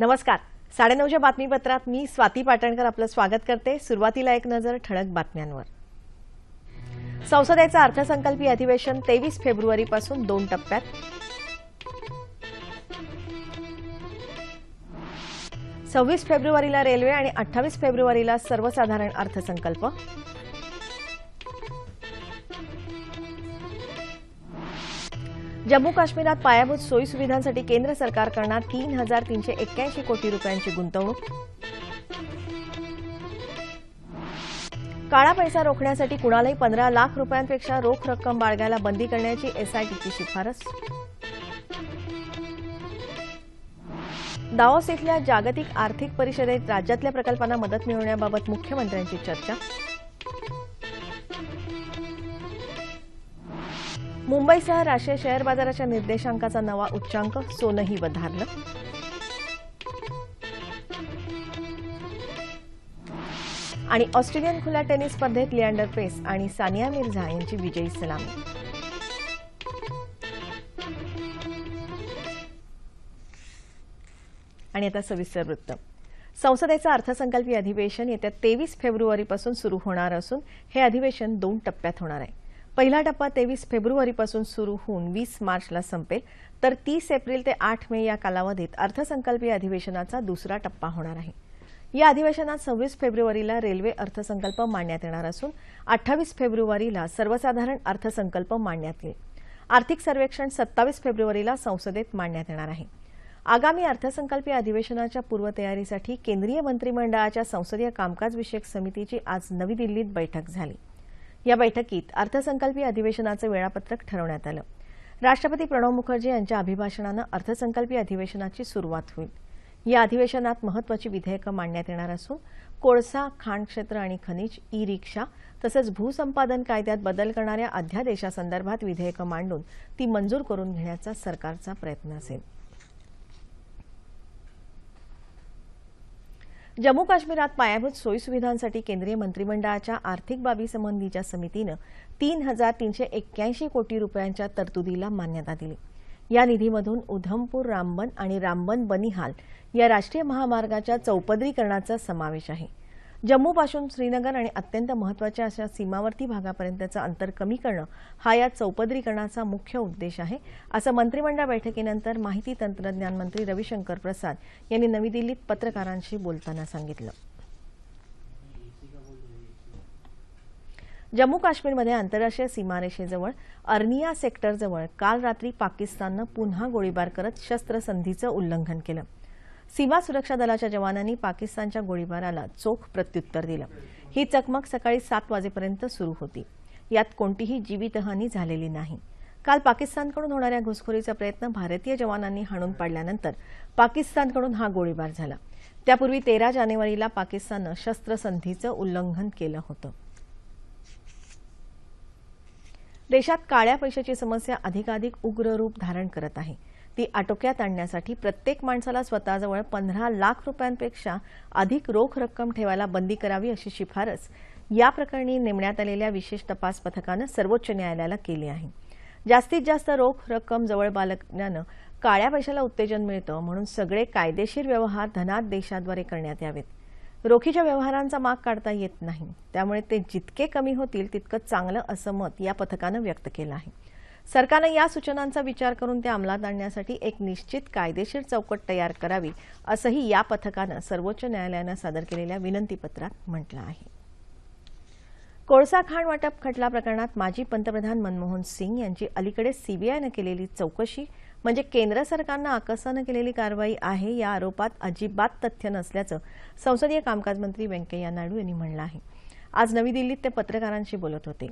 नमस्कार. साडेनऊच्या बातमीपत्रात मी स्वाती पाटणकर आपलं स्वागत करते. सुरुवातीला एक नजर ठळक बातम्यांवर. संसदेचं अर्थसंकल्पीय अधिवेशन तेवीस फेब्रुवारीपासून दोन टप्प्यात. सव्वीस फेब्रुवारीला रेल्वे आणि अठ्ठावीस फेब्रुवारीला सर्वसाधारण अर्थसंकल्प. जम्मू काश्मीरात पायाभूत सोयीसुविधांसाठी केंद्र सरकार करणार तीन हजार तीनशे एक्क्याऐंशी कोटी रुपयांची गुंतवणूक. काळा पैसा रोखण्यासाठी कुणालाही पंधरा लाख रुपयांपेक्षा रोख रक्कम बाळगायला बंदी करण्याची एसआयटीची शिफारस. दाओस इथल्या जागतिक आर्थिक परिषदेत राज्यातल्या प्रकल्पांना मदत मिळवण्याबाबत मुख्यमंत्र्यांची चर्चा. मुंबईसह राष्ट्रीय शेअर बाजाराच्या निर्देशांकाचा नवा उच्चांक सोनंही वधारलं. आणि ऑस्ट्रेलियन खुल्या टेनिस स्पर्धेत लिअँडर पेस आणि सानिया मिर्झा यांची विजयी सलामी. आणि आता सविस्तर वृत्त. संसदेचं अर्थसंकल्पीय अधिवेशन येत्या तेवीस फेब्रुवारीपासून सुरू होणार असून हे अधिवेशन दोन टप्प्यात होणार आहे. पहिला टप्पा तेवीस फेब्रुवारीपासून सुरू होऊन वीस मार्चला संपेल. तर तीस एप्रिल ते आठ मे या कालावधीत अर्थसंकल्पीय अधिवेशनाचा दुसरा टप्पा होणार आहे. या अधिवेशनात सव्वीस फेब्रुवारीला रेल्वे अर्थसंकल्प मांडण्यात येणार असून अठ्ठावीस फेब्रुवारीला सर्वसाधारण अर्थसंकल्प मांडण्यात येईल. आर्थिक सर्वेक्षण सत्तावीस फेब्रुवारीला संसदेत मांडण्यात येणार आहे. आगामी अर्थसंकल्पीय अधिवेशनाच्या पूर्वतयारीसाठी केंद्रीय मंत्रिमंडळाच्या संसदीय कामकाज विषयक समितीची आज नवी दिल्लीत बैठक झाली. या बैठकीत अर्थसंकल्पीय अधिवेशनाचं वेळापत्रक ठरवण्यात आलं. राष्ट्रपती प्रणव मुखर्जी यांच्या अभिभाषणानं अर्थसंकल्पीय अधिवेशनाची सुरुवात होईल. या अधिवेशनात महत्वाची विधेयकं मांडण्यात येणार असून कोळसा खाण क्षेत्र आणि खनिज ई रिक्षा तसंच भूसंपादन कायद्यात बदल करणाऱ्या अध्यादेशासंदर्भात विधेयकं मांडून ती मंजूर करून घेण्याचा सरकारचा प्रयत्न असेल. जम्मू काश्मीरात पायाभूत सोयीसुविधांसाठी केंद्रीय मंत्रिमंडळाच्या आर्थिक बाबीसंबंधीच्या समितीनं तीन हजार तीनशे एक्क्याऐंशी कोटी रुपयांच्या तरतुदीला मान्यता दिली. या निधीमधून उधमपूर रामबन आणि रामबन बनिहाल या राष्ट्रीय महामार्गाच्या चौपदरीकरणाचा समावेश आहे. जम्मूपासून श्रीनगर आणि अत्यंत महत्त्वाच्या अशा सीमावर्ती भागापर्यंतचं अंतर कमी करणं हा या चौपदरीकरणाचा मुख्य उद्देश आहे. असं मंत्रिमंडळ बैठकीनंतर माहिती तंत्रज्ञान मंत्री रविशंकर प्रसाद यांनी नवी दिल्लीत पत्रकारांशी बोलताना सांगितलं. जम्मू काश्मीरमध्ये आंतरराष्ट्रीय सीमारेषेजवळ अर्निया सेक्टरजवळ काल रात्री पाकिस्ताननं पुन्हा गोळीबार करत शस्त्रसंधीचं उल्लंघन केलं. सीमा सुरक्षा दलाच्या जवानांनी पाकिस्तानच्या गोळीबाराला चोख प्रत्युत्तर दिलं. ही चकमक सकाळी सात वाजेपर्यंत सुरू होती. यात कोणतीही जीवितहानी झालेली नाही. काल पाकिस्तानकडून होणाऱ्या घुसखोरीचा प्रयत्न भारतीय जवानांनी हाणून पाडल्यानंतर पाकिस्तानकडून हा गोळीबार झाला. त्यापूर्वी तेरा जानेवारीला पाकिस्ताननं शस्त्रसंधीचं उल्लंघन केलं होतं. देशात काळ्या पैशाची समस्या अधिकाधिक उग्र रूप धारण करत आहे. ती आटोक्यात आणण्यासाठी प्रत्येक माणसाला स्वतःजवळ पंधरा लाख रुपयांपेक्षा अधिक रोख रक्कम ठेवायला बंदी करावी अशी शिफारस या प्रकरणी नेमण्यात आलेल्या विशेष तपास पथकानं सर्वोच्च न्यायालयाला केली आहे. जास्तीत जास्त रोख रक्कम जवळ बाळगण्यानं काळ्या पैशाला उत्तेजन मिळतं म्हणून सगळे कायदेशीर व्यवहार धनात देशाद्वारे करण्यात यावेत. रोखीच्या व्यवहारांचा माग काढता येत नाही. त्यामुळे ते जितके कमी होतील तितकं चांगलं असं मत या पथकानं व्यक्त केलं आहे. सरकारनं या सूचनांचा विचार करून ते अंमलात आणण्यासाठी एक निश्चित कायदेशीर चौकट तयार करावी असंही या पथकानं सर्वोच्च न्यायालयानं सादर केलेल्या विनंतीपत्रात म्हटलं आहे. कोळसा खाण वाटप खटला प्रकरणात माजी पंतप्रधान मनमोहन सिंग यांची अलीकडे सीबीआयनं केलेली चौकशी म्हणजे केंद्र सरकारनं आकसानं केलेली कारवाई आहे या आरोपात अजिबात तथ्य नसल्याचं संसदीय कामकाज मंत्री व्यंकय्या नायडू यांनी म्हटलं आहे. आज नवी दिल्लीत ते पत्रकारांशी बोलत होते.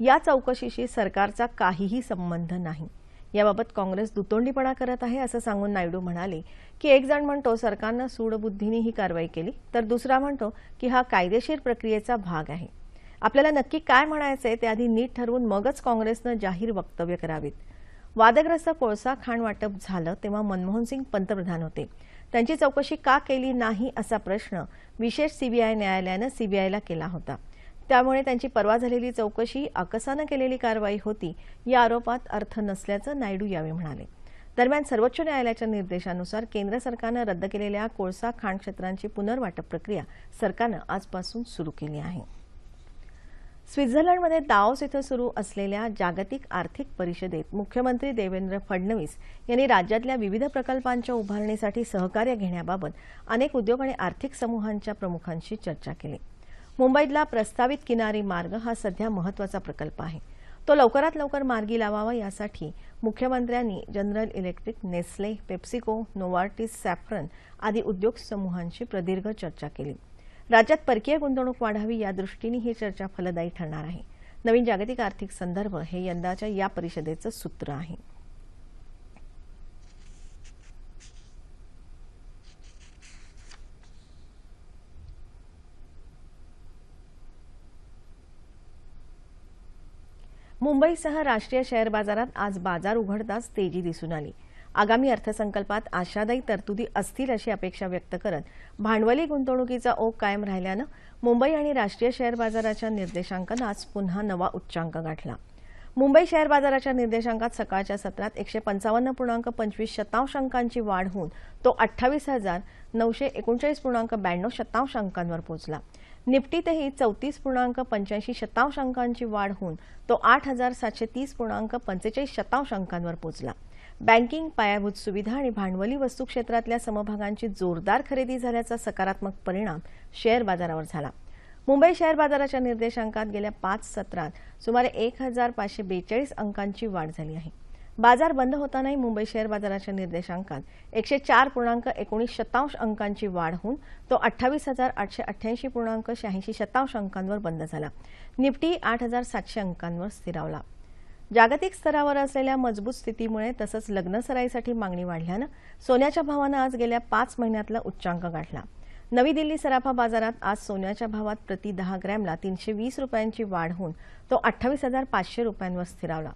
या चौकशीशी सरकारचा काहीही संबंध नाही. याबाबत काँग्रेस दुतोंडीपणा करत आहे असं सांगून नायडू म्हणाले की एक जण म्हणतो सरकारनं सूडबुद्धीने ही कारवाई केली तर दुसरा म्हणतो की हा कायदेशीर प्रक्रियेचा भाग आहे. आपल्याला नक्की काय म्हणायचंय ते आधी नीट ठरवून मगच काँग्रेसनं जाहीर वक्तव्य करावीत. वादग्रस्त कोळसा खाण वाटप झालं तेव्हा मनमोहन सिंग पंतप्रधान होते. त्यांची चौकशी का केली नाही असा प्रश्न विशेष सीबीआय न्यायालयानं सीबीआयला केला होता. त्यामुळे त्यांची परवा झालेली चौकशी आकसानं केलेली कारवाई होती या आरोपात अर्थ नसल्याचं नायडू यावेळी म्हणाले. दरम्यान सर्वोच्च न्यायालयाच्या निर्देशानुसार केंद्र सरकारनं रद्द केलेल्या कोळसा खाण क्षेत्रांची पुनर्वाटप प्रक्रिया सरकारनं आजपासून सुरू केली आहे. स्वित्झर्लंडमध्ये दाओस इथं सुरू असलेल्या जागतिक आर्थिक परिषदेत मुख्यमंत्री देवेंद्र फडणवीस यांनी राज्यातल्या विविध प्रकल्पांच्या उभारणीसाठी सहकार्य घेण्याबाबत अनेक उद्योग आणि आर्थिक समूहांच्या प्रमुखांशी चर्चा केली. मुंबईतला प्रस्तावित किनारी मार्ग हा सध्या महत्त्वाचा प्रकल्प आहे. तो लवकरात लवकर मार्गी लावावा यासाठी मुख्यमंत्र्यांनी general electric Nestle PepsiCo Novartis Safran आदी उद्योग समूहांशी प्रदीर्घ चर्चा केली. राज्यात परकीय गुंतवणूक वाढावी या दृष्टीने ही चर्चा फलदायी ठरणार आहे. नवीन जागतिक आर्थिक संदर्भ हे यंदाच्या या परिषदेचं सूत्र आहे. मुंबईसह राष्ट्रीय शेअर बाजारात आज बाजार उघडताच तेजी दिसून आली. आगामी अर्थसंकल्पात आशादायी तरतुदी असतील अशी अपेक्षा व्यक्त करत भांडवली गुंतवणुकीचा ओघ कायम राहिल्यानं मुंबई आणि राष्ट्रीय शेअर बाजाराच्या निर्देशांकानं आज पुन्हा नवा उच्चांक गाठला. मुंबई शेअर बाजाराच्या निर्देशांकात सकाळच्या सत्रात एकशे पंचावन्न पूर्णांक पंचवीस शतांशांकांची वाढ होऊन तो अठ्ठावीस हजार नऊशे एकोणचाळीस पूर्णांक ब्याण्णव शतांशांकांवर पोहोचला. निफ्टीतही चौतीस पूर्णांक पंच्याऐंशी शतांश अंकांची वाढ होऊन तो आठ हजार सातशे तीस पूर्णांक पंचेचाळीस शतांश अंकांवर पोहोचला बँकिंग पायाभूत सुविधा आणि भांडवली वस्तू क्षेत्रातल्या समभागांची जोरदार खरेदी झाल्याचा सकारात्मक परिणाम शेअर बाजारावर झाला. मुंबई शेअर बाजाराच्या निर्देशांकात गेल्या पाच सत्रात सुमारे एक हजार पाचशे बेचाळीस अंकांची वाढ झाली आहे. बाजार बंद होतानाही मुंबई शेअर बाजाराच्या निर्देशांकात एकशे चार पूर्णांक एकोणीस शतांश अंकांची वाढ होऊन तो अठ्ठावीस हजार आठशे अठ्ठ्याऐंशी पूर्णांक शहाऐंशी शतांश अंकांवर बंद झाला. निफ्टी आठ हजार सातशे अंकांवर स्थिरावला. जागतिक स्तरावर असलेल्या मजबूत स्थितीमुळे तसंच लग्नसराईसाठी मागणी वाढल्यानं सोन्याच्या भावानं आज गेल्या पाच महिन्यातला उच्चांक गाठला. नवी दिल्ली सराफा बाजारात आज सोन्याच्या भावात प्रति दहा ग्रॅमला तीनशे वीस रुपयांची वाढ होऊन तो अठ्ठावीस हजार पाचशे रुपयांवर स्थिरावला.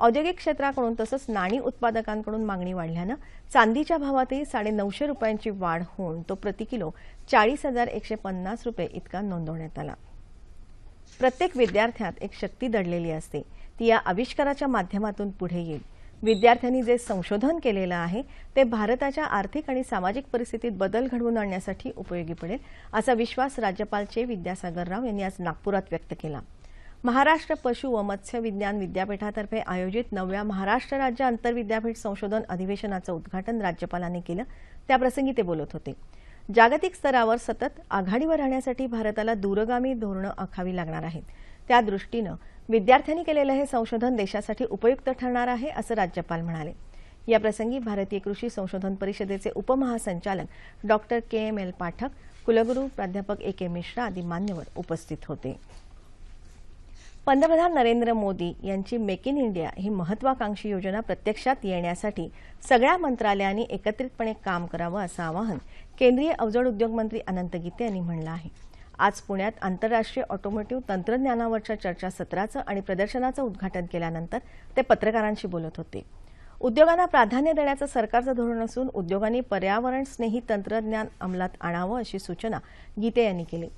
औद्योगिक क्षेत्राकडून तसंच नाणी उत्पादकांकडून मागणी वाढल्यानं चांदीच्या भावातही साडे नऊशे रुपयांची वाढ होऊन तो प्रति किलो चाळीस हजार एकशे पन्नास रुपये इतका नोंदवण्यात आला. प्रत्येक विद्यार्थ्यात एक शक्ती दडलेली असते. ती या आविष्काराच्या माध्यमातून पुढे येईल. विद्यार्थ्यांनी जे संशोधन केलेलं आहे ते भारताच्या आर्थिक आणि सामाजिक परिस्थितीत बदल घडवून आणण्यासाठी उपयोगी पडेल असा विश्वास राज्यपाल चे विद्यासागर राव यांनी आज नागपुरात व्यक्त केला. महाराष्ट्र पशु व मत्स्य विज्ञान विद्यापीठातर्फे आयोजित नवव्या महाराष्ट्र राज्य आंतरविद्यापीठ संशोधन अधिवेशनाचं उद्घाटन राज्यपालांनी केलं. त्याप्रसंगी ते बोलत होते. जागतिक स्तरावर सतत आघाडीवर राहण्यासाठी भारताला दूरगामी धोरणं आखावी लागणार आहेत. त्या दृष्टीनं विद्यार्थ्यांनी केलेलं हे संशोधन देशासाठी उपयुक्त ठरणार आहे असं राज्यपाल म्हणाले. याप्रसंगी भारतीय कृषी संशोधन परिषदेचे उपमहासंचालक doctor K M L Pathak कुलगुरू प्राध्यापक ए के मिश्रा आदी मान्यवर उपस्थित होते. पंतप्रधान नरेंद्र मोदी यांची मेक इन इंडिया ही महत्वाकांक्षी योजना प्रत्यक्षात येण्यासाठी सगळ्या मंत्रालयांनी एकत्रितपणे काम करावं असं आवाहन केंद्रीय अवजड उद्योग मंत्री अनंत गीते यांनी म्हणलं आहे. आज पुण्यात आंतरराष्ट्रीय ऑटोमोटिव्ह तंत्रज्ञानावरच्या चर्चासत्राचं आणि प्रदर्शनाचं उद्घाटन केल्यानंतर ते पत्रकारांशी बोलत होते. उद्योगांना प्राधान्य देण्याचं सरकारचं धोरण असून उद्योगांनी पर्यावरण स्नेही तंत्रज्ञान अंमलात आणावं अशी सूचना गीते यांनी केली.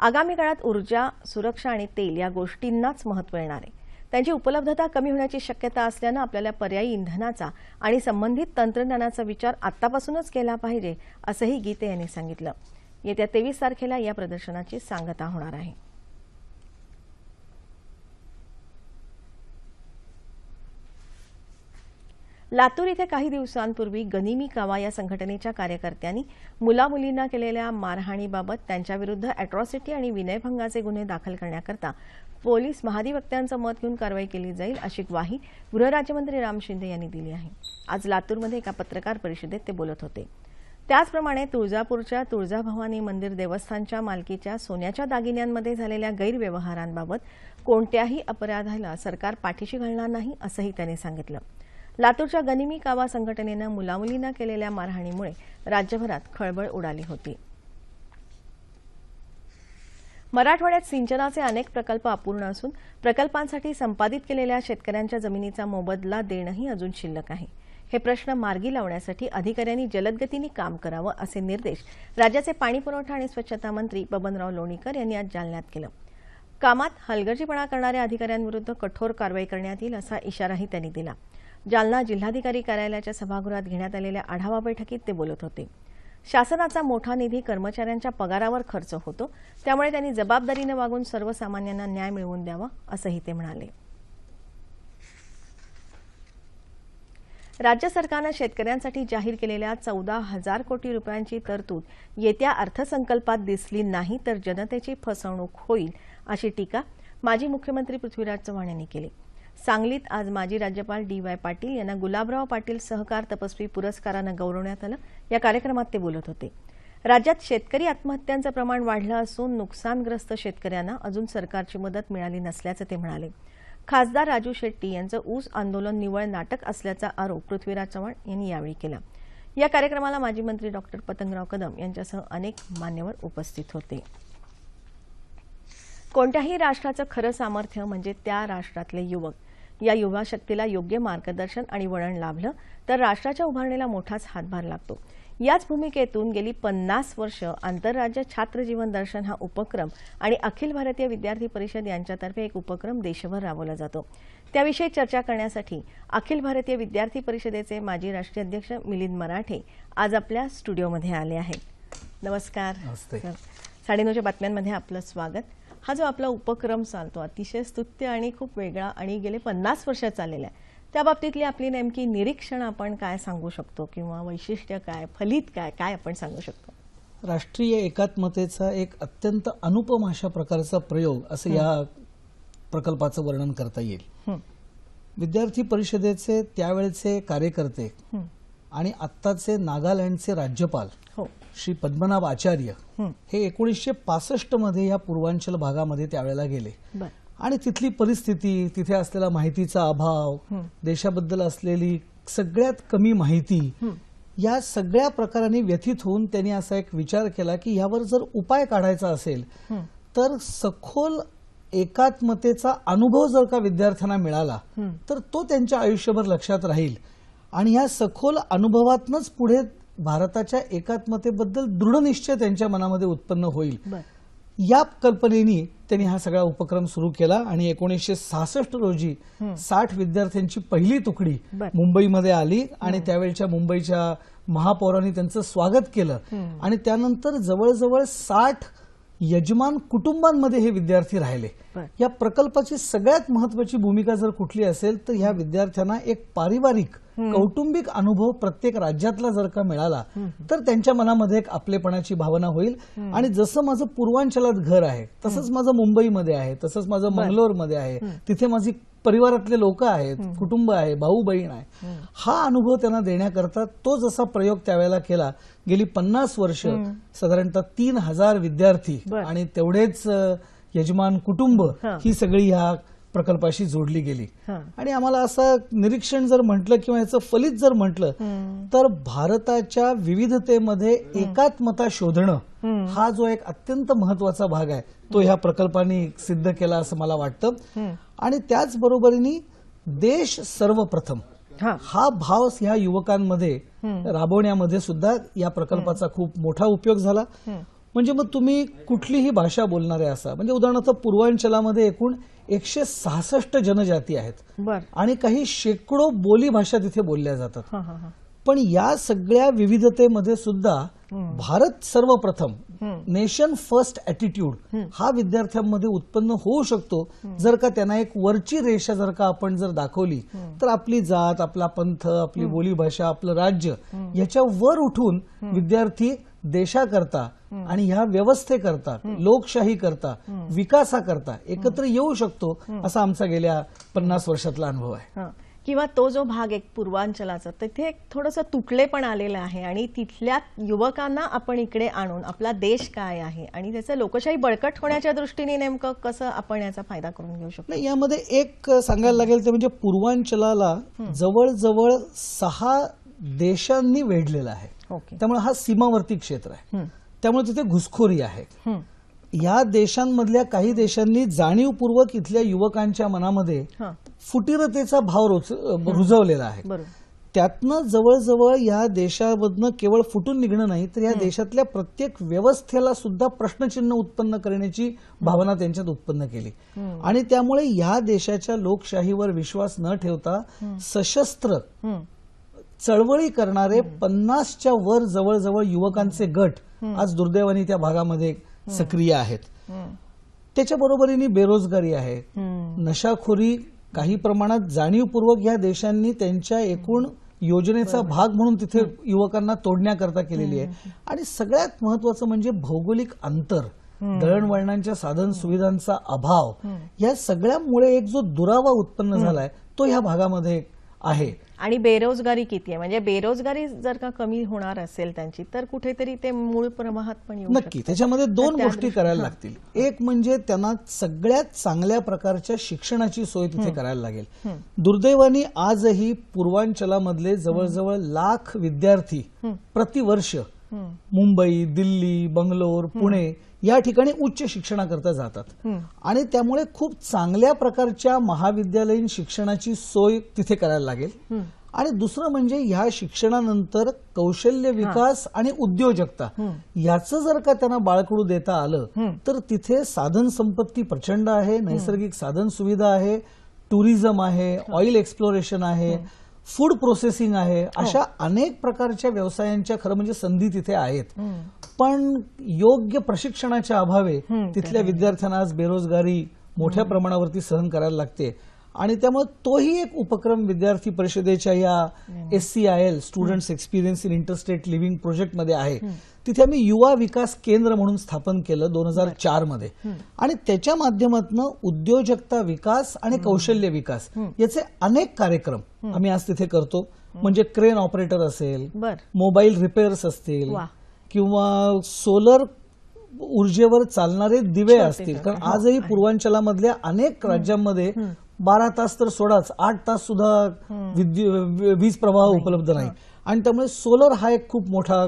आगामी काळात ऊर्जा सुरक्षा आणि तेल या गोष्टींनाच महत्त्व येणार आहे. त्यांची उपलब्धता कमी होण्याची शक्यता असल्यानं आपल्याला पर्यायी इंधनाचा आणि संबंधित तंत्रज्ञानाचा विचार आतापासूनच केला पाहिजे असंही गीते यांनी सांगितलं. येत्या तेवीस तारखेला या प्रदर्शनाची सांगता होणार आहे. लातूर इथे काही दिवसांपूर्वी गनिमी कावा या संघटनेच्या कार्यकर्त्यांनी मुलामुलींना केलेल्या मारहाणीबाबत त्यांच्याविरुद्ध अॅट्रॉसिटी आणि विनयभंगाचे गुन्हे दाखल करण्याकरता पोलीस महाधिवक्त्यांचं मत घेऊन कारवाई केली जाईल अशी ग्वाही गृहराज्यमंत्री राम शिंदे यांनी दिली आहे. आज लातूरमध्ये एका पत्रकार परिषदेत ते बोलत होते. त्याचप्रमाणे तुळजापूरच्या तुळजाभवानी मंदिर देवस्थानच्या मालकीच्या सोन्याच्या दागिन्यांमध्ये झालेल्या गैरव्यवहारांबाबत कोणत्याही अपराधाला सरकार पाठीशी घालणार नाही असंही त्यांनी सांगितलं. लातूरच्या गनिमी कावा संघटनेनं मुलामुलींना केलेल्या मारहाणीमुळे राज्यभरात खळबळ उडाली होती. मराठवाड्यात सिंचनाचे अनेक प्रकल्प अपूर्ण असून प्रकल्पांसाठी संपादित केलेल्या शेतकऱ्यांच्या जमिनीचा मोबदला देणंही अजून शिल्लक आहे. हे प्रश्न मार्गी लावण्यासाठी अधिकाऱ्यांनी जलदगतीने काम करावं असे निर्देश राज्याचे पाणीपुरवठा आणि स्वच्छता मंत्री बबनराव लोणीकर यांनी आज जालन्यात केलं. कामात हलगर्जीपणा करणाऱ्या अधिकाऱ्यांविरुद्ध कठोर कारवाई करण्यात येईल असा इशाराही त्यांनी दिला. जालना जिल्हाधिकारी कार्यालयाच्या सभागृहात घेण्यात आलेल्या आढावा बैठकीत ते बोलत होते. शासनाचा मोठा निधी कर्मचाऱ्यांच्या पगारावर खर्च होतो. त्यामुळे त्यांनी जबाबदारीनं वागून सर्वसामान्यांना न्याय मिळवून द्यावा असंही ते म्हणाले. राज्य सरकारनं शेतकऱ्यांसाठी जाहीर केलेल्या चौदा हजार कोटी रुपयांची तरतूद येत्या अर्थसंकल्पात दिसली नाही तर जनतेची फसवणूक होईल अशी टीका माजी मुख्यमंत्री पृथ्वीराज चव्हाण यांनी केली. सांगलीत आज माजी राज्यपाल डी वाय पाटील यांना गुलाबराव पाटील सहकार तपस्वी पुरस्कारानं गौरवण्यात आलं. या कार्यक्रमात ते बोलत होते. राज्यात शेतकरी आत्महत्यांचं प्रमाण वाढलं असून नुकसानग्रस्त शेतकऱ्यांना अजून सरकारची मदत मिळाली नसल्याचं ते म्हणाले. खासदार राजू शेट्टी यांचं ऊस आंदोलन निवळ नाटक असल्याचा आरोप पृथ्वीराज चव्हाण यांनी यावेळी केला. या कार्यक्रमाला माजी मंत्री डॉक्टर पतंगराव कदम यांच्यासह अनेक मान्यवर उपस्थित होते. कोणत्याही राष्ट्राचं खरं सामर्थ्य म्हणजे त्या राष्ट्रातले युवक. या युवा शक्तीला योग्य मार्गदर्शन आणि वळण लाभलं तर राष्ट्राच्या उभारणीला मोठाच हातभार लागतो. याच भूमिकेतून गेली पन्नास वर्ष आंतरराज्य छात्र जीवन दर्शन हा उपक्रम आणि अखिल भारतीय विद्यार्थी परिषद यांच्यातर्फे एक उपक्रम देशभर राबवला जातो. त्याविषयी चर्चा करण्यासाठी अखिल भारतीय विद्यार्थी परिषदेचे माजी राष्ट्रीय अध्यक्ष मिलिंद मराठे आज आपल्या स्टुडिओमध्ये आले आहेत. नमस्कार. साडेनऊच्या बातम्यांमध्ये आपलं स्वागत. हा जो आपला उपक्रम चालतो अतिशय स्तुत्य आणि खूप वेगळा आणि गेले पन्नास वर्ष चाललेला आहे. त्या बाबतीतली आपली नेमकी निरीक्षण आपण काय सांगू शकतो किंवा वैशिष्ट्य काय फलित काय काय आपण सांगू शकतो? राष्ट्रीय एकात्मतेचा एक अत्यंत अनुपम अशा प्रकारचा प्रयोग असं या प्रकल्पाचं वर्णन करता येईल. विद्यार्थी परिषदेचे त्यावेळचे कार्यकर्ते आणि आत्ताचे नागालँडचे राज्यपाल हो. श्री पद्मनाभ आचार्य हं, एकोणीसशे पासष्टमध्ये या पूर्वांचल भागामध्ये त्यावेळेला गेले. आणि तिथली परिस्थिती तिथे असलेला माहितीचा अभाव. देशाबद्दल असलेली सगळ्यात कमी माहिती या सगळ्या प्रकाराने व्यथित होऊन त्यांनी असा एक विचार केला की यावर जर उपाय काढायचा असेल तर सखोल एकात्मतेचा अनुभव जर का विद्यार्थ्यांना मिळाला. तर तो त्यांच्या आयुष्यभर लक्षात राहील. आणि या सखोल अनुभवातनच पुढे भारताच्या एकात्मतेबद्दल दृढ निश्चय त्यांच्या मनामध्ये उत्पन्न होईल या कल्पनेनी त्यांनी हा सगळा उपक्रम सुरू केला आणि एकोणीसशे सहासष्ट रोजी. साठ विद्यार्थ्यांची पहिली तुकडी. मुंबईमध्ये आली आणि त्यावेळच्या मुंबईच्या महापौरांनी त्यांचं स्वागत केलं. आणि त्यानंतर जवळजवळ साठ यजमान कुटुंबांमध्ये हे विद्यार्थी राहिले. या प्रकल्पाची सगळ्यात महत्वाची भूमिका जर कुठली असेल तर ह्या विद्यार्थ्यांना एक पारिवारिक कौटुंबिक अनुभव प्रत्येक राज्यातला जर का मिळाला तर त्यांच्या मनामध्ये एक आपलेपणाची भावना होईल. आणि जसं माझं पूर्वांचलात घर आहे तसंच माझं मुंबईमध्ये आहे तसंच माझं मंगलोरमध्ये आहे तिथे माझी परिवारातले लोक आहेत कुटुंब आहे भाऊ बहीण आहे. हा अनुभव त्यांना देण्याकरता तो जसा प्रयोग त्यावेळेला केला गेली पन्नास वर्ष साधारणतः तीन हजार विद्यार्थी. आणि तेवढेच यजमान कुटुंब हा. सगळी ह्या प्रकल्पाशी जोडली गेली. आणि आम्हाला असं निरीक्षण जर म्हटलं किंवा याचं फलित जर म्हटलं तर भारताच्या विविधतेमध्ये एकात्मता शोधणं हं. जो एक अत्यंत महत्त्वाचा भाग आहे तो ह्या प्रकल्पाने सिद्ध केला असं मला वाटतं. आणि त्याचबरोबरीने देश सर्वप्रथम. हा. भाव ह्या युवकांमध्ये राबवण्यामध्ये सुद्धा या प्रकल्पाचा खूप मोठा उपयोग झाला. म्हणजे मग तुम्ही कुठलीही भाषा बोलणारे असा म्हणजे उदाहरणार्थ पूर्वांचलामध्ये एकूण एकशे सहासष्ट जनजाती आहेत. आणि काही शेकडो बोली भाषा तिथे बोलल्या जातात. पण या सगळ्या विविधतेमध्ये सुद्धा भारत सर्वप्रथम. नेशन फर्स्ट ॲटिट्यूड हा विद्यार्थ्यांमध्ये उत्पन्न होऊ शकतो. जर का त्यांना एक वरची रेषा जर का आपण जर दाखवली तर आपली जात आपला पंथ आपली बोलीभाषा आपलं राज्य याच्या वर उठून विद्यार्थी देशाकरता आणि ह्या व्यवस्थेकरता लोकशाही करता विकासाकरता एकत्र येऊ शकतो असा आमचा गेल्या पन्नास वर्षातला अनुभव आहे. किंवा तो जो भाग एक पूर्वांचलाचा तिथे एक थोडंसं तुटले पण आलेलं आहे आणि तिथल्या युवकांना आपण इकडे आणून आपला देश काय आहे आणि त्याचं लोकशाही बळकट होण्याच्या दृष्टीने नेमकं कसं आपण याचा फायदा करून घेऊ शकतो? यामध्ये एक सांगायला लागेल ते म्हणजे पूर्वांचलाला जवळजवळ सहा देशांनी वेढलेला आहे. त्यामुळे हा सीमावर्ती क्षेत्र आहे. त्यामुळे तिथे घुसखोरी आहे. या देशांमधल्या काही देशांनी जाणीवपूर्वक इथल्या युवकांच्या मनामध्ये फुटीरतेचा भाव रुच- रुजवलेला आहे. त्यातनं जवळजवळ या देशामधनं केवळ फुटून निघणं नाही तर या देशातल्या प्रत्येक व्यवस्थेला सुद्धा प्रश्नचिन्ह उत्पन्न करण्याची भावना त्यांच्यात उत्पन्न केली. आणि त्यामुळे या देशाच्या लोकशाहीवर विश्वास न ठेवता सशस्त्र. चळवळी करणारे पन्नासच्या वर जवळजवळ युवकांचे गट आज दुर्दैवाने त्या भागामध्ये सक्रिय आहेत. त्याच्या बरोबरीने बेरोजगारी आहे. हं. नशाखोरी काही प्रमाणात जाणीवपूर्वक या देशांनी त्यांच्या एकूण योजनेचा भाग म्हणून तिथे युवकांना तोडण्याकरता केलेली आहे. आणि सगळ्यात महत्वाचं म्हणजे भौगोलिक अंतर दळणवळणांच्या साधन सुविधांचा अभाव या सगळ्यामुळे एक जो दुरावा उत्पन्न झालाय तो ह्या भागामध्ये आहे. आणि बेरोजगारी किती आहे? म्हणजे बेरोजगारी जर का कमी होणार असेल त्यांची तर कुठेतरी ते मूळ प्रवाहात पण येऊ नक्की. त्याच्यामध्ये दोन गोष्टी करायला लागतील. एक म्हणजे त्यांना सगळ्यात चांगल्या प्रकारच्या शिक्षणाची सोय तिथे करायला लागेल. दुर्दैवाने आजही पूर्वांचलामधले जवळजवळ लाख विद्यार्थी प्रतिवर्ष. मुंबई दिल्ली बंगलोर पुणे या ठिकाणी उच्च शिक्षणाकरता जातात. आणि त्यामुळे खूप चांगल्या प्रकारच्या महाविद्यालयीन शिक्षणाची सोय तिथे करायला लागेल. आणि दुसरं म्हणजे ह्या शिक्षणानंतर कौशल्य विकास आणि उद्योजकता याचं जर का त्यांना बाळकडू देता आलं तर तिथे साधन संपत्ती प्रचंड आहे नैसर्गिक साधन सुविधा आहे टुरिझम आहे ऑइल एक्सप्लोरेशन आहे फूड प्रोसेसिंग आहे अशा अनेक प्रकारच्या व्यवसायांच्या खरं म्हणजे संधी तिथे आहेत. पण योग्य प्रशिक्षणाच्या अभावे तिथल्या विद्यार्थ्यांना आज बेरोजगारी मोठ्या प्रमाणावरती सहन करायला लागते. आणि त्यामुळे तोही एक उपक्रम विद्यार्थी परिषदेच्या या S C I L students experience in interstate living प्रोजेक्टमध्ये आहे. तिथे आम्ही युवा विकास केंद्र म्हणून स्थापन केलं दोन हजार चारमध्ये. आणि त्याच्या माध्यमातून उद्योजकता विकास आणि कौशल्य विकास याचे अनेक कार्यक्रम आम्ही आज तिथे करतो. म्हणजे क्रेन ऑपरेटर असेल मोबाईल रिपेअर्स असतील. किंवा सोलर ऊर्जेवर चालणारे दिवे असतील. कारण आजही पूर्वांचलामधल्या अनेक राज्यांमध्ये बारा तास तर सोडाच आठ तास सुद्धा विद्यु- वीज प्रवाह उपलब्ध नाही. आणि त्यामुळे सोलर हा एक खूप मोठा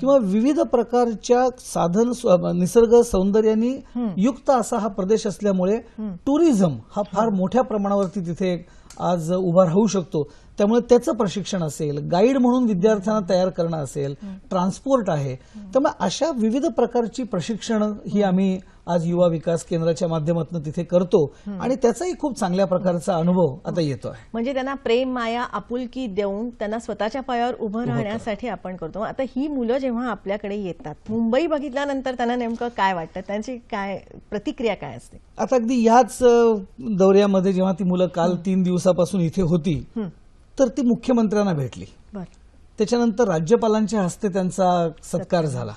किंवा विविध प्रकारच्या साधन निसर्ग सौंदर्याने युक्त असा हा प्रदेश असल्यामुळे टुरिझम हा फार मोठ्या प्रमाणावरती तिथे आज उभा राहू शकतो. त्यामुळे त्याचं प्रशिक्षण असेल गाईड म्हणून विद्यार्थ्यांना तयार करणं असेल ट्रान्सपोर्ट आहे. त्यामुळे अशा विविध प्रकारची प्रशिक्षण ही आम्ही आज युवा विकास केंद्राच्या माध्यमातून तिथे करतो आणि त्याचाही खूप चांगल्या प्रकारचा अनुभव आता येतो आहे. म्हणजे त्यांना प्रेम माया आपुलकी देऊन त्यांना स्वतःच्या पायावर उभं राहण्यासाठी आपण करतो. आता ही मुलं जेव्हा आपल्याकडे येतात मुंबई बघितल्यानंतर त्यांना नेमकं काय वाटतं? त्यांची काय प्रतिक्रिया काय असते? आता अगदी याच दौऱ्यामध्ये जेव्हा ती मुलं काल तीन दिवसापासून इथे होती तर ती मुख्यमंत्र्यांना भेटली. त्याच्यानंतर राज्यपालांच्या हस्ते त्यांचा सत्कार झाला.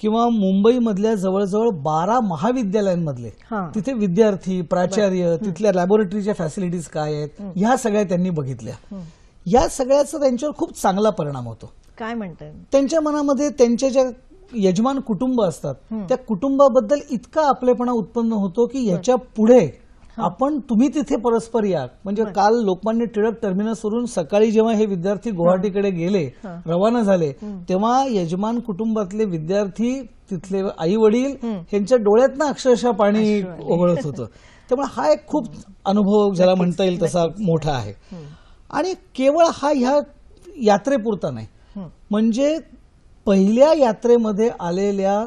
किंवा मुंबईमधल्या जवळजवळ बारा महाविद्यालयांमधले. तिथे विद्यार्थी प्राचार्य तिथल्या लॅबोरेटरीच्या फॅसिलिटीज काय आहेत ह्या सगळ्या त्यांनी बघितल्या. या सगळ्याचा त्यांच्यावर खूप चांगला परिणाम होतो. काय म्हणताय? त्यांच्या मनामध्ये त्यांच्या ज्या यजमान कुटुंब असतात त्या कुटुंबाबद्दल इतका आपलेपणा उत्पन्न होतो की याच्यापुढे आपण तुम्ही तिथे परस्पर या. म्हणजे काल लोकमान्य टिळक टर्मिनसवरून सकाळी जेव्हा हे विद्यार्थी गुवाहाटीकडे गेले रवाना झाले तेव्हा यजमान कुटुंबातले विद्यार्थी तिथले आई वडील यांच्या डोळ्यातनं अक्षरशः पाणी ओघळत होतं. त्यामुळे हा एक खूप अनुभव ज्याला म्हणता येईल तसा मोठा आहे. आणि केवळ हा ह्या यात्रेपुरता नाही. म्हणजे पहिल्या यात्रेमध्ये आलेल्या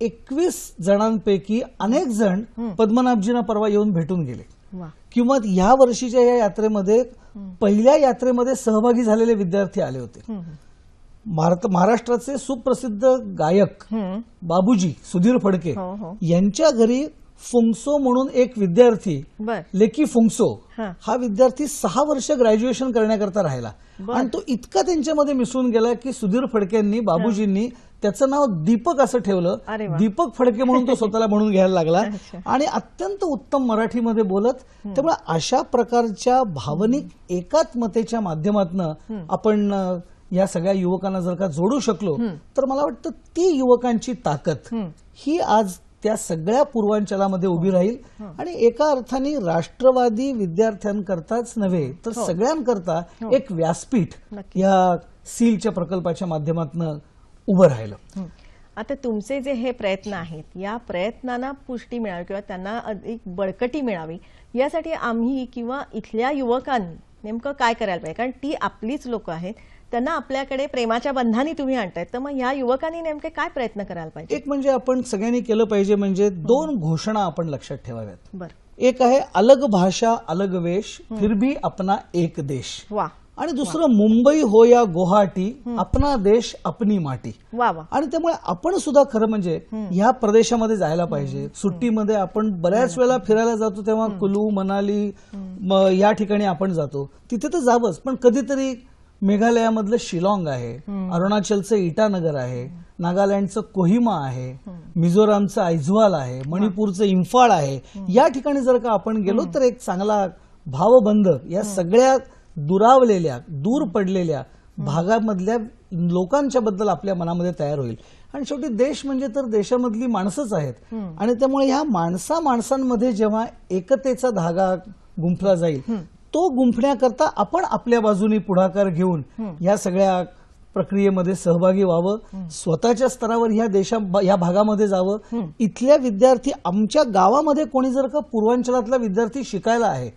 एकवीस जणांपैकी अनेक जण पद्मनाभजींना परवा येऊन भेटून गेले. किंवा ह्या वर्षीच्या या यात्रेमध्ये पहिल्या यात्रेमध्ये सहभागी झालेले विद्यार्थी आले होते. भारत महाराष्ट्राचे सुप्रसिद्ध गायक. बाबूजी सुधीर फडके हो हो. यांच्या घरी फुंगसो म्हणून एक विद्यार्थी लेकी फुंगसो हा. विद्यार्थी सहा वर्ष ग्रॅज्युएशन करण्याकरता राहिला. आणि तो इतका त्यांच्यामध्ये मिसळून गेला की सुधीर फडकेंनी बाबूजींनी त्याचं नाव दीपक असं ठेवलं. दीपक फडके म्हणून तो स्वतःला म्हणून घ्यायला लागला. आणि अत्यंत उत्तम मराठीमध्ये बोलत त्यामुळे अशा प्रकारच्या भावनिक एकात्मतेच्या माध्यमातून आपण या सगळ्या युवकांना जर का जोडू शकलो तर मला वाटतं ती युवकांची ताकद ही आज त्या सगळ्या पूर्वांचलामध्ये उभी राहील. आणि एका अर्थाने राष्ट्रवादी विद्यार्थ्यांकरताच नव्हे तर सगळ्यांकरता एक व्यासपीठ. या सीलच्या प्रकल्पाच्या माध्यमातून उभं राहिलं. हं. आता तुमचे जे हे प्रयत्न आहेत या प्रयत्नांना पुष्टी मिळावी किंवा त्यांना अधिक बळकटी मिळावी यासाठी आम्ही किंवा इथल्या युवकांनी नेमकं काय करायला पाहिजे? कारण ती आपलीच लोक आहेत. त्यांना आपल्याकडे प्रेमाच्या बंधाने तुम्ही आणतायत. तर मग ह्या युवकांनी नेमके काय प्रयत्न करायला पाहिजे? एक म्हणजे आपण सगळ्यांनी केलं पाहिजे म्हणजे दोन घोषणा आपण लक्षात ठेवाव्यात. बरं. एक आहे अलग भाषा अलग वेश फिर भी अपना एक देश. वा. आणि दुसरं मुंबई हो या गुवाहाटी अपना देश अपनी माटी. आणि त्यामुळे आपण सुद्धा खरं म्हणजे ह्या प्रदेशामध्ये जायला पाहिजे. सुट्टीमध्ये आपण बऱ्याच वेळा फिरायला जातो तेव्हा कुलू मनाली या ठिकाणी आपण जातो. तिथे तर जावंच पण कधीतरी मेघालयामधलं शिलाँग आहे अरुणाचलचं इटानगर आहे नागालँडचं कोहिमा आहे मिझोरामचं ऐझवाल आहे मणिपूरचं इम्फाळ आहे. या ठिकाणी जर का आपण गेलो तर एक चांगला भावबंध या सगळ्या दुरावलेल्या दूर पडलेल्या भागामधल्या लोकांच्या बद्दल आपल्या मनामध्ये तयार होईल. आणि शेवटी देश म्हणजे तर देशामधली माणसंच आहेत. आणि त्यामुळे ह्या माणसा माणसांमध्ये जेव्हा एकतेचा धागा गुंफला जाईल तो गुंफण्याकरता आपण आपल्या बाजूनी पुढाकार घेऊन या सगळ्या प्रक्रियेमध्ये सहभागी व्हावं स्वतःच्या स्तरावर ह्या देशा ह्या भागामध्ये जावं. इथल्या विद्यार्थी आमच्या गावामध्ये कोणी जर का पूर्वांचलातला विद्यार्थी शिकायला आहे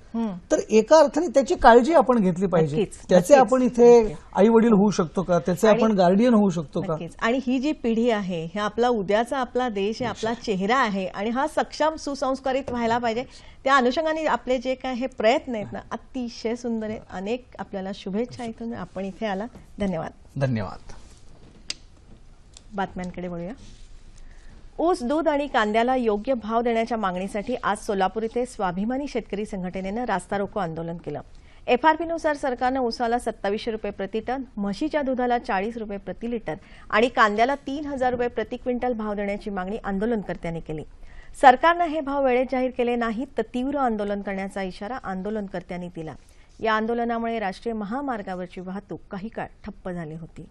तर एका अर्थाने त्याची काळजी आपण घेतली पाहिजे. त्याचे. आपण इथे आई वडील होऊ शकतो का? त्याचे आपण गार्डियन होऊ शकतो का? आणि ही जी पिढी आहे हे आपला उद्याचा आपला देश आहे आपला चेहरा आहे आणि हा सक्षम सुसंस्कारित व्हायला पाहिजे. त्या अनुषंगाने आपले जे काय हे प्रयत्न आहेत ना अतिशय सुंदर आहेत. अनेक आपल्याला शुभेच्छा इथून. आपण इथे आला. धन्यवाद. धन्यवाद. बातम्यांकडे वळूया. ऊस दूध आणि कांद्याला योग्य भाव देण्याच्या मागणीसाठी आज सोलापूर इथे स्वाभिमानी शेतकरी संघटनेनं रास्ता रोको आंदोलन केलं. एफआरपीनुसार सरकारनं ऊसाला सत्तावीसशे रुपये प्रति टन म्हशीच्या दुधाला चाळीस रुपये प्रति लिटर आणि कांद्याला तीन हजार रुपये प्रति क्विंटल भाव देण्याची मागणी आंदोलनकर्त्यांनी केली. सरकारनं हे भाव वेळेत जाहीर केले नाहीत तर तीव्र आंदोलन करण्याचा इशारा आंदोलनकर्त्यांनी दिला. या आंदोलनामुळे राष्ट्रीय महामार्गावरची वाहतूक काही काळ ठप्प झाली होती.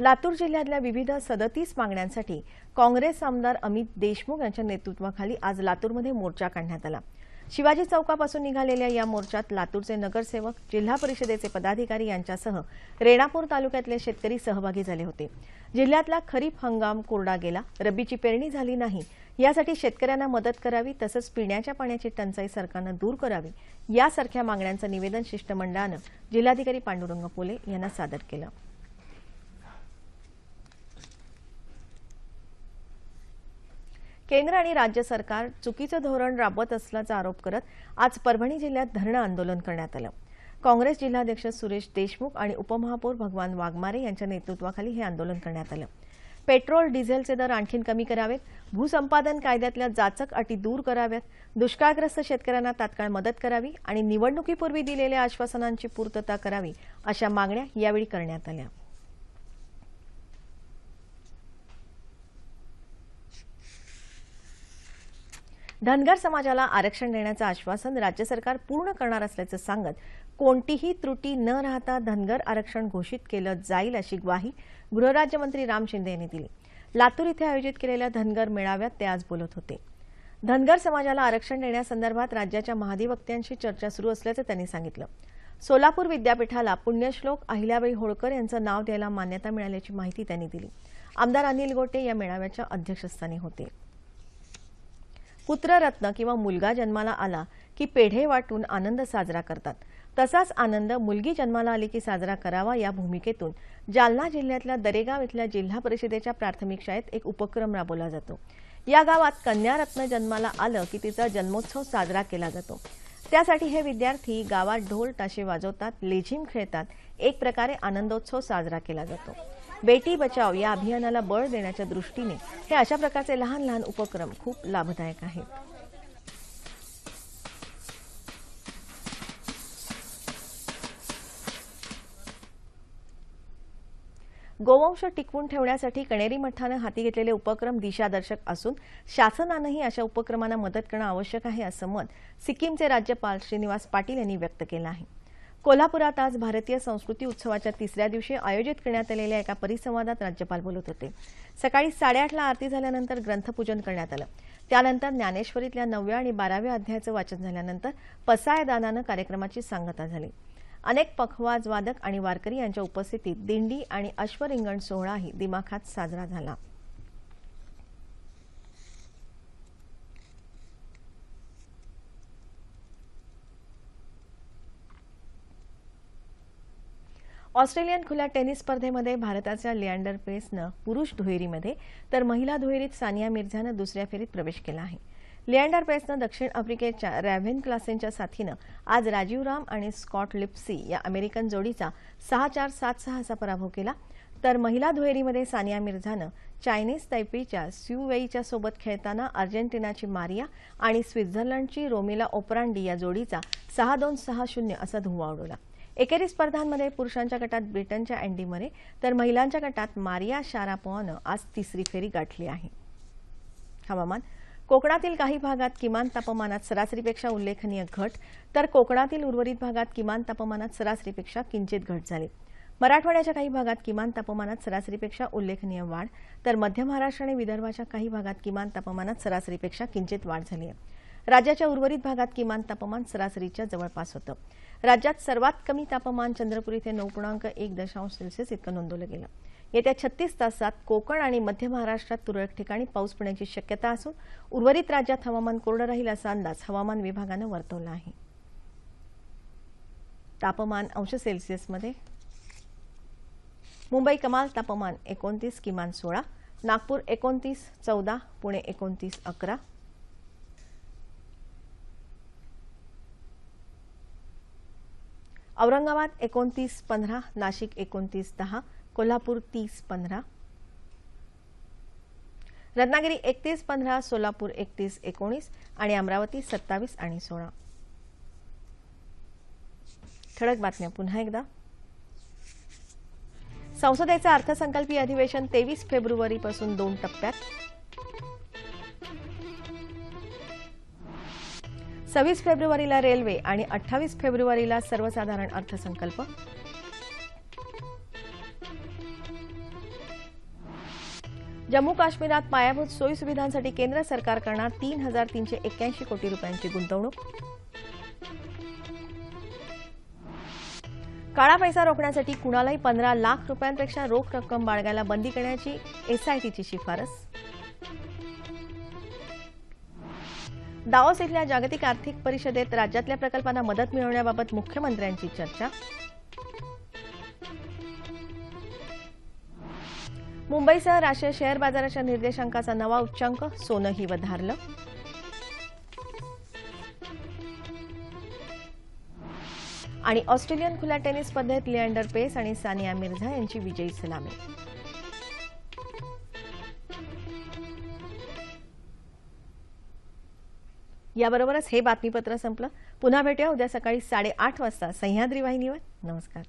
लातूर जिल्ह्यातल्या विविध सदतीस मागण्यांसाठी काँग्रेस आमदार अमित देशमुख यांच्या नेतृत्वाखाली आज लातूरमध्ये मोर्चा काढण्यात आला. शिवाजी चौकापासून निघालेल्या या मोर्चात लातूरचे नगरसेवक जिल्हा परिषदेचे पदाधिकारी यांच्यासह रेणापूर तालुक्यातले शेतकरी सहभागी झाले होते. जिल्ह्यातला खरीप हंगाम कोरडा गेला. रब्बीची पेरणी झाली नाही. यासाठी शेतकऱ्यांना मदत करावी तसंच पिण्याच्या पाण्याची टंचाई सरकारनं दूर करावी यासारख्या मागण्यांचं निवेदन शिष्टमंडळानं जिल्हाधिकारी पांडुरंग पोले यांना सादर केलं. केंद्र आणि राज्य सरकार चुकीचं धोरण राबवत असल्याचा आरोप करत आज परभणी जिल्ह्यात धरणं आंदोलन करण्यात आलं. काँग्रेस जिल्हाध्यक्ष सुरेश देशमुख आणि उपमहापौर भगवान वाघमारे यांच्या नेतृत्वाखाली हे आंदोलन करण्यात आलं. पेट्रोल डिझेलचे दर आणखीन कमी करावेत भूसंपादन कायद्यातल्या जाचक अटी दूर कराव्यात दुष्काळग्रस्त शेतकऱ्यांना तात्काळ मदत करावी आणि निवडणुकीपूर्वी दिलेल्या आश्वासनांची पूर्तता करावी अशा मागण्या यावेळी करण्यात आल्या. धनगर समाजाला आरक्षण देण्याचं आश्वासन राज्य सरकार पूर्ण करणार असल्याचं सांगत कोणतीही त्रुटी न राहता धनगर आरक्षण घोषित केलं जाईल अशी ग्वाही गृहराज्यमंत्री राम शिंदे यांनी दिली. लातूर इथे आयोजित केलेल्या धनगर मेळाव्यात ते आज बोलत होते. धनगर समाजाला आरक्षण देण्यासंदर्भात राज्याच्या महाधिवक्त्यांशी चर्चा सुरू असल्याचं त्यांनी सांगितलं. सोलापूर विद्यापीठाला पुण्यश्लोक अहिल्याबाई होळकर यांचं नाव द्यायला मान्यता मिळाल्याची माहिती त्यांनी दिली. आमदार अनिल गोटे या मेळाव्याच्या अध्यक्षस्थानी होते. पुत्ररत्न किंवा मुलगा जन्माला आला की पेढे वाटून आनंद साजरा करतात. तसाच आनंद मुलगी जन्माला आली की साजरा करावा या भूमिकेतून जालना जिल्ह्यातल्या दरेगाव इथल्या जिल्हा परिषदेच्या प्राथमिक शाळेत एक उपक्रम राबवला जातो. या गावात कन्यारत्न जन्माला आलं की तिचा जन्मोत्सव साजरा केला जातो. त्यासाठी हे विद्यार्थी गावात ढोल ताशे वाजवतात लेझिम खेळतात एक प्रकारे आनंदोत्सव साजरा केला जातो. बेटी बचाव या अभियानाला बळ देण्याच्या दृष्टीने हे अशा प्रकारचे लहान लहान उपक्रम खूप लाभदायक आहेत. गोवंश टिकवून ठेवण्यासाठी कणेरी मठानं हाती घेतलेले उपक्रम दिशादर्शक असून शासनानंही अशा उपक्रमांना मदत करणं आवश्यक आहे असं मत सिक्कीमचे राज्यपाल श्रीनिवास पाटील यांनी व्यक्त केलं आहे. कोल्हापुरात आज भारतीय संस्कृती उत्सवाच्या तिसऱ्या दिवशी आयोजित करण्यात आलेल्या एका परिसंवादात राज्यपाल बोलत होते. सकाळी साडेआठला आरती झाल्यानंतर ग्रंथपूजन करण्यात आलं. त्यानंतर ज्ञानेश्वरीतल्या नवव्या आणि बाराव्या अध्यायाचं वाचन झाल्यानंतर पसायदानानं कार्यक्रमाची सांगता झाली. अनेक पखवाज वादक आणि वारकरी यांच्या उपस्थितीत दिंडी आणि अश्वरिंगण सोहळाही दिमाखात साजरा झाला. ऑस्ट्रेलियन खुल्या टेनिस स्पर्धेमध्ये भारताच्या लिएंडर पेसनं पुरुष दुहेरीमध्ये तर महिला दुहेरीत सानिया मिर्झानं दुसऱ्या फेरीत प्रवेश केला आहे. लिअँडर पेसनं दक्षिण आफ्रिकेच्या रॅव्हेन क्लासेनच्या साथीनं आज राजीव राम आणि स्कॉट लिप्सी या अमेरिकन जोडीचा सहा चार सात सहा असा पराभव केला. तर महिला दुहेरीमध्ये सानिया मिर्झानं चायनीज तैपीच्या स्यूवेईच्या सोबत खेळताना अर्जेंटिनाची मारिया आणि स्वित्झर्लंडची रोमिला ओपरांडी या जोडीचा सहा दोन सहा शून्य असा धुव्वा उडवला. एकेरी स्पर्धांमध्ये पुरुषांच्या गटात ब्रिटनच्या अँडी मरे तर महिलांच्या गटात मारिया शारापोवानं आज तिसरी फेरी गाठली आहे. हवामान कोकणातील काही भागात किमान तापमानात सरासरीपेक्षा उल्लेखनीय घट तर कोकणातील उर्वरित भागात किमान तापमानात सरासरीपेक्षा किंचित घट झाली. मराठवाड्याच्या काही भागात किमान तापमानात सरासरीपेक्षा उल्लेखनीय वाढ तर मध्य महाराष्ट्र आणि विदर्भाच्या काही भागात किमान तापमानात सरासरीपेक्षा किंचित वाढ झाली आहे राज्याच्या उर्वरित भागात किमान तापमान सरासरीच्या जवळपास होतं. राज्यात सर्वात कमी तापमान चंद्रपूर इथे नऊ पूर्णांक एक दशांश सेल्सिअस इतकं नोंदवलं गेलं. येत्या छत्तीस तासात कोकण आणि मध्य महाराष्ट्रात तुरळक ठिकाणी पाऊस पडण्याची शक्यता असून उर्वरित राज्यात हवामान कोरडं राहील असा अंदाज हवामान विभागानं वर्तवला आहे. तापमान अंश सेल्सिअसमध्ये. मुंबई कमाल तापमान एकोणतीस किमान सोळा. नागपूर एकोणतीस चौदा. पुणे एकोणतीस अकरा. औरंगाबाद एकोणतीस पंधरा. नाशिक एकोणतीस दहा. कोल्हापूर तीस पंधरा. रत्नागिरी एकतीस पंधरा सोलापूर एकतीस एकोणीस आणि अमरावती सत्तावीस आणि सोळा. ठळक बातम्या पुन्हा एकदा. संसदेचं अर्थसंकल्पीय अधिवेशन तेवीस फेब्रुवारीपासून दोन टप्प्यात. सव्वीस फेब्रुवारीला रेल्वे आणि अठ्ठावीस फेब्रुवारीला सर्वसाधारण अर्थसंकल्प. जम्मू काश्मीरात पायाभूत सोयीसुविधांसाठी केंद्र सरकार करणार तीन हजार तीनशे एक्क्याऐंशी कोटी रुपयांची गुंतवणूक. काळा पैसा रोखण्यासाठी कुणालाही पंधरा लाख रुपयांपेक्षा रोख रक्कम बाळगायला बंदी करण्याची एसआयटीची शिफारस. दावोस इथल्या जागतिक आर्थिक परिषदेत राज्यातल्या प्रकल्पांना मदत मिळवण्याबाबत मुख्यमंत्र्यांची चर्चा. मुंबईसह राष्ट्रीय शेअर बाजाराच्या निर्देशांकाचा नवा उच्चांक सोनंही वधारलं. आणि ऑस्ट्रेलियन खुल्या टेनिस स्पर्धेत लिअँडर पेस आणि सानिया मिर्झा यांची विजयी सलामी. याबरोबरच हे बातमीपत्र संपलं. पुन्हा भेटूया उद्या सकाळी साडेआठ वाजता. सह्याद्री वाहिनीवर. नमस्कार.